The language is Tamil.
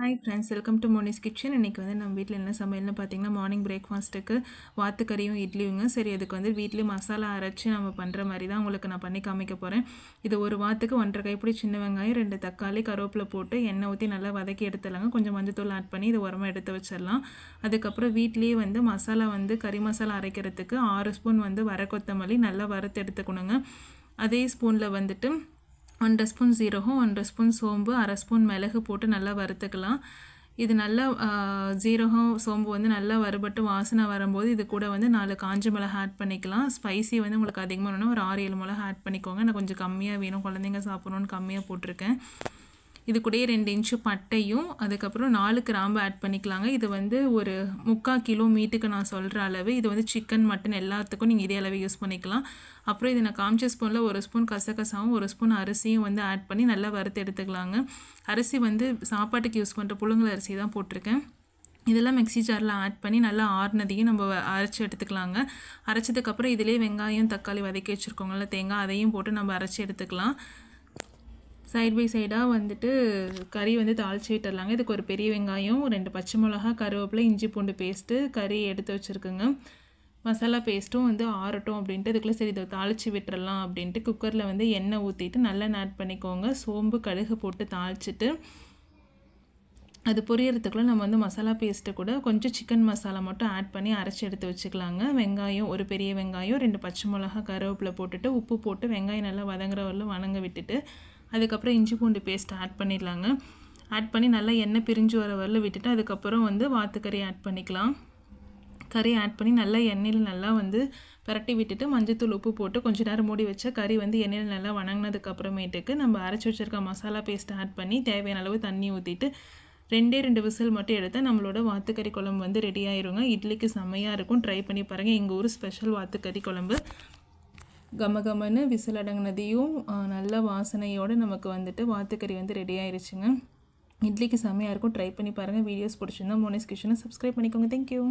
Hi friends welcome to Moni's kitchen இன்றைக்கி வந்து நம்ம வீட்டில் என்ன சமையல்னு பார்த்தீங்கன்னா மார்னிங் பிரேக்ஃபாஸ்ட்டுக்கு வாத்துக்கறியும் இட்லியுங்க. சரி அதுக்கு வந்து வீட்லேயே மசாலா அரைச்சி நம்ம பண்ணுற மாதிரி தான் உங்களுக்கு நான் பண்ணி காமிக்க போகிறேன் இது ஒரு வாத்துக்கு ஒன்றரை கைப்பிடி சின்ன வெங்காயம் ரெண்டு தக்காளி கருவேப்பிலை போட்டு எண்ணெய் ஊற்றி நல்லா வதக்கி எடுத்துடலாங்க. கொஞ்சம் மஞ்சத்தூள் ஆட் பண்ணி இது உரமாக எடுத்து வச்சிடலாம். அதுக்கப்புறம் வீட்லேயே வந்து மசாலா வந்து கறி மசாலா அரைக்கிறதுக்கு ஆறு ஸ்பூன் வந்து வர கொத்தமல்லி நல்லா வறுத்து எடுத்துக்கணுங்க. அதே ஸ்பூனில் வந்துட்டு ஒன்றரை ஸ்பூன் ஜீரகம் ஒன்றரை ஸ்பூன் சோம்பு அரை ஸ்பூன் மிளகு போட்டு நல்லா வறுத்துக்கலாம். இது நல்லா ஜீரகம் சோம்பு வந்து நல்லா வறுபட்டு வாசனை வரும்போது இது கூட வந்து நாலு காஞ்ச மிளகா ஆட் பண்ணிக்கலாம். ஸ்பைசி வந்து உங்களுக்கு அதிகமாக வேணும்னா ஒரு ஆறு ஏழு மிளகா ஆட் பண்ணிக்கோங்க. நான் கொஞ்சம் கம்மியாக வேணும். குழந்தைங்க சாப்பிட்ணுன்னு கம்மியாக போட்டிருக்கேன். இது கூடயே ரெண்டு இன்ச்சு பட்டையும் அதுக்கப்புறம் நாலு கிராம்பு ஆட் பண்ணிக்கலாங்க. இது வந்து ஒரு முக்கால் கிலோ மீட்டுக்கு நான் சொல்கிற அளவு. இது வந்து சிக்கன் மட்டன் எல்லாத்துக்கும் நீங்கள் இதே அளவு யூஸ் பண்ணிக்கலாம். அப்புறம் இது நான் காமிச்ச ஸ்பூனில் ஒரு ஸ்பூன் கசகசாவும் ஒரு ஸ்பூன் அரிசியும் வந்து ஆட் பண்ணி நல்லா வறுத்து எடுத்துக்கலாங்க. அரிசி வந்து சாப்பாட்டுக்கு யூஸ் பண்ணுற புழுங்கல் அரிசி தான் போட்டிருக்கேன். இதெல்லாம் மிக்ஸி ஜாரில் ஆட் பண்ணி நல்லா ஆறுனதையும் நம்ம அரைச்சி எடுத்துக்கலாங்க. அரைச்சதுக்கப்புறம் இதிலே வெங்காயம் தக்காளி வதக்கி வச்சுருக்கோங்கள தேங்காய் அதையும் போட்டு நம்ம அரைச்சி எடுத்துக்கலாம். சைட் பை சைடாக வந்துட்டு கறி வந்து தாளித்து விட்டுடலாங்க. இதுக்கு ஒரு பெரிய வெங்காயம் ரெண்டு பச்சை மிளகா கருவேப்பிலை இஞ்சி பூண்டு பேஸ்ட்டு கறி எடுத்து வச்சுருக்குங்க. மசாலா பேஸ்ட்டும் வந்து ஆறட்டும் அப்படின்ட்டு இதுக்குள்ளே சரி இதை தாளித்து விட்டுறலாம் அப்படின்ட்டு குக்கரில் வந்து எண்ணெய் ஊற்றிட்டு நல்லெண்ணெய் ஆட் பண்ணிக்கோங்க. சோம்பு கடுகு போட்டு தாளிச்சிட்டு அது பொரியறதுக்குள்ளே நம்ம வந்து மசாலா பேஸ்ட்டு கூட கொஞ்சம் சிக்கன் மசாலா மட்டும் ஆட் பண்ணி அரைச்சி எடுத்து வச்சுக்கலாங்க. வெங்காயம் ஒரு பெரிய வெங்காயம் ரெண்டு பச்சை மிளகா கருவேப்பிலை போட்டுட்டு உப்பு போட்டு வெங்காயம் நல்லா வதங்குற வரலும் வணங்க விட்டுட்டு அதுக்கப்புறம் இஞ்சி பூண்டு பேஸ்ட் ஆட் பண்ணிடலாங்க. ஆட் பண்ணி நல்லா எண்ணெய் பிரிஞ்சு வர வரல விட்டுட்டு அதுக்கப்புறம் வந்து வாத்துக்கறி ஆட் பண்ணிக்கலாம். கறி ஆட் பண்ணி நல்லா எண்ணெயில் நல்லா வந்து பரட்டி விட்டுட்டு மஞ்சத்தூள் உப்பு போட்டு கொஞ்சம் நேரம் மூடி வச்சா கறி வந்து எண்ணெயில் நல்லா வணங்கினதுக்கு அப்புறமேட்டுக்கு நம்ம அரைச்சி வச்சுருக்க மசாலா பேஸ்ட் ஆட் பண்ணி தேவையான அளவு தண்ணி ஊற்றிட்டு ரெண்டே ரெண்டு விசில் மட்டும் எடுத்தால் நம்மளோட வாத்துக்கறி குழம்பு வந்து ரெடி ஆயிருங்க. இட்லிக்கு செம்மையாக இருக்கும். ட்ரை பண்ணி பாருங்கள் எங்கள் ஊர் ஸ்பெஷல் வாத்துக்கறி குழம்பு. கமகமன்னு விசில் அடங்கினதையும் நல்ல வாசனையோடு நமக்கு வந்துட்டு வாத்துக்கறி வந்து ரெடி ஆயிடுச்சுங்க இட்லிக்கு செம்மையாக இருக்கும். ட்ரை பண்ணி பாருங்கள் வீடியோஸ் பிடிச்சிருந்தா மோனிஸ் கிச்சனை சப்ஸ்கிரைப் பண்ணிக்கோங்க. தேங்க்யூ